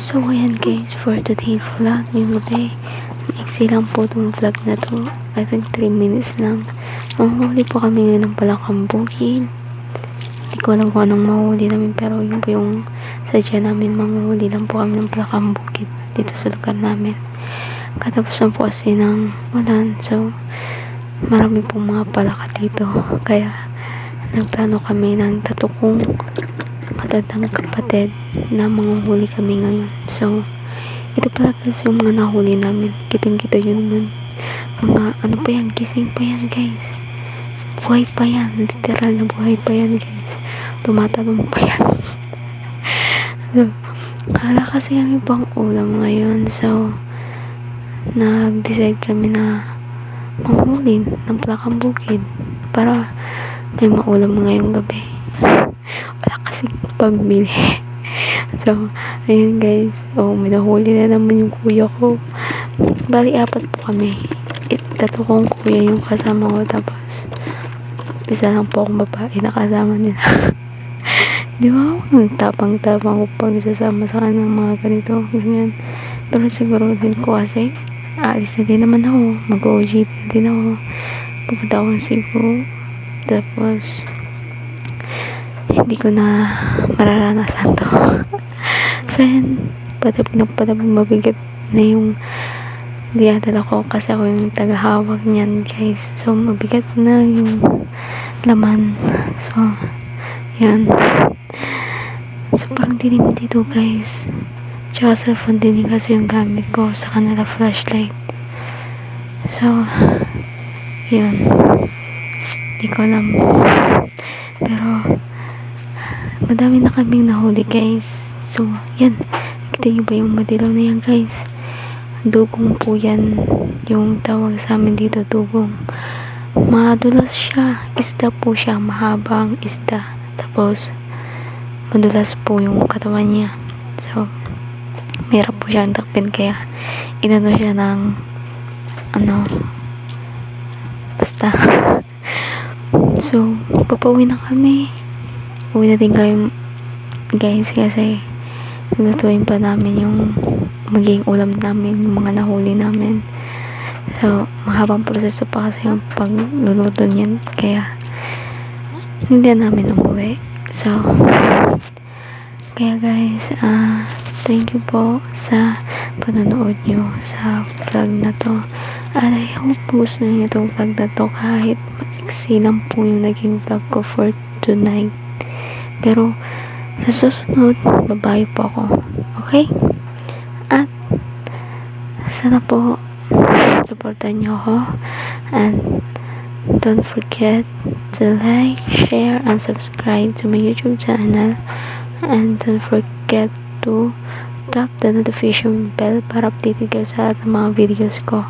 So, ayan guys, for today's vlog, yung gabi, maiksi lang po itong vlog na to. I think 3 minutes lang. Manghuli po kami ngayon ng palakang bukid. Hindi ko alam kung anong mahuli namin, pero yun po yung sadya namin, manghuli lang po kami ng palakang bukid dito sa lugar namin. Katapos na po kasi ng ulan, so, marami pong mga palaka dito. Kaya, nagplano kami ng tatukong matandang kapatid na mga huli kami ngayon. So, ito pala guys yung mga nahuli namin. Kitang-kita yun naman. Mga ano pa yan, gising pa yan guys. Buhay pa yan. Literal na buhay pa yan guys. Tumatalong pa yan. so, hala kasi kami pang ulam ngayon. So, nag-decide kami na manghuli ng plakang bukid para may maulam ngayong gabi pambili so ayun guys. Oh may nahuli na naman yung kuya ko. Bali apat po kami. It, tatlo kong kuya yung kasama ko tapos isa lang po akong babae na kasama nila. Di ba? Ang tapang-tapang ko pag isasama sa kanang mga ganito ganyan. Pero siguro din ko kasi aalis na din naman ako. mag-OG na din ako. Pupunta ako ng Cebu. Tapos hindi ko na mararanasan to. So yan patabi na patabi mabigat na yung diadala ko kasi ako yung tagahawak niyan guys. So mabigat na yung laman. So yan so parang dilim dito guys. Tsaka cellphone din kasi yung gamit ko sa kanila flashlight. So yun. Hindi ko alam. Pero madami na kaming nahuli guys. So yan. Kita nyo ba yung madilaw na yan guys? Dugong po yan. Yung tawag sa amin dito dugong. Madulas siya. Isda po siya. Mahabang isda. Tapos madulas po yung katawan niya. So mahirap po siya takpin kaya inano siya ng ano basta. So papauwi na kami uwi na din kayo guys kasi lulutuin pa namin yung magiging ulam namin yung mga nahuli namin. So mahabang proseso pa kasi yung pagluluto niyan. Kaya hindi na namin umuwi. So kaya guys ah thank you po sa panonood nyo sa vlog na to. At I hope gusto niyo itong vlog na to kahit maiksi lang po yung naging vlog ko for tonight pero, sa susunod, babae po ako. Okay? At, sana po, supportan nyo ako. And, don't forget to like, share, and subscribe to my YouTube channel. And don't forget to tap the notification bell para updated kayo sa lahat ng mga videos ko.